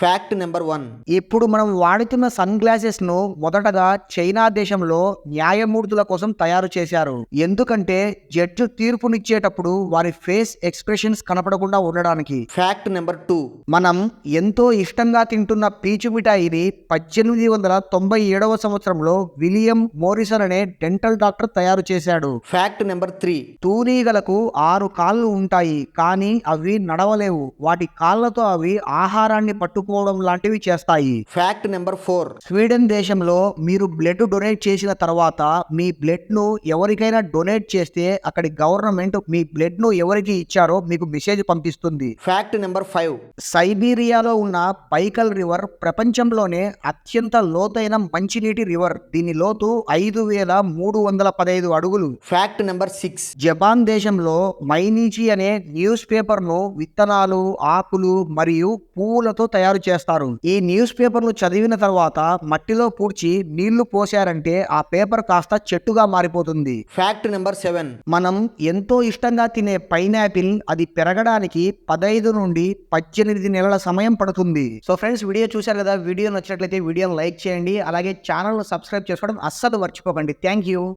Fact number one ఇప్పుడు మనం వాడుతున్న సన్ గ్లాసెస్ను మొదటగా చైనా దేశంలో న్యాయమూర్తుల కోసం తయారు చేశారు. ఎందుకంటే జడ్జి తీర్పునిచ్చేటప్పుడు వారి ఫేస్ ఎక్స్ప్రెషన్స్ కనపడకుండా ఉండడానికి. ఫ్యాక్ట్ నెంబర్ టూ మనం ఎంతో ఇష్టంగా తింటున్న పీచు మిఠాయిని పద్దెనిమిది వందల తొంభై ఏడవ సంవత్సరంలో విలియం మోరిసన్ అనే డెంటల్ డాక్టర్ తయారు చేశాడు. ఫ్యాక్ట్ నెంబర్ త్రీ తూనీగలకు ఆరు కాళ్ళు ఉంటాయి కానీ అవి నడవలేవు. వాటి కాళ్ళతో అవి ఆహారాన్ని పట్టుకోవడం లాంటివి చేస్తాయి ఫ్యాక్ట్ నెంబర్ ఫోర్ స్వీడన్ దేశంలో మీరు బ్లడ్ డొనేట్ చేసిన తర్వాత మీ బ్లడ్ను ఎవరికైనా డొనేట్ చేస్తే అక్కడి గవర్నమెంట్ మీ బ్లడ్ను ఎవరికి ఇచ్చారో మీకు మెసేజ్ పంపిస్తుంది ఫ్యాక్ట్ నెంబర్ ఫైవ్ సైబీరియాలో ఉన్న పైకల్ రివర్ ప్రపంచంలోనే అత్యంత లోతైన మంచినీటి రివర్ దీని లోతు ఐదు వేల మూడు వందల పదహైదు అడుగులు ఫ్యాక్ట్ నెంబర్ సిక్స్ జపాన్ దేశంలో మైనీచి అనే న్యూస్ పేపర్ను విత్తనాలు ఆకులు మరియు పువ్వులతో తయారు చేస్తారు. ఈ న్యూస్ పేపర్ను చదివిన తర్వాత మట్టిలో పూడ్చి నీళ్ళు పోశారంటే ఆ పేపర్ కాస్త చెట్టుగా మారిపోతుంది. ఫ్యాక్ట్ నెంబర్ సెవెన్ మనం ఎంతో ఇష్టంగా తినే పైనాపిల్ అది పెరగడానికి పదహైదు నుండి పద్దెనిమిది నెలల సమయం పడుతుంది. సో ఫ్రెండ్స్ వీడియో చూశారు కదా? వీడియో నచ్చినట్లయితే వీడియోని లైక్ చేయండి. అలాగే ఛానల్ సబ్స్క్రైబ్ చేసుకోవడం అస్సలు మర్చిపోకండి. Thank you.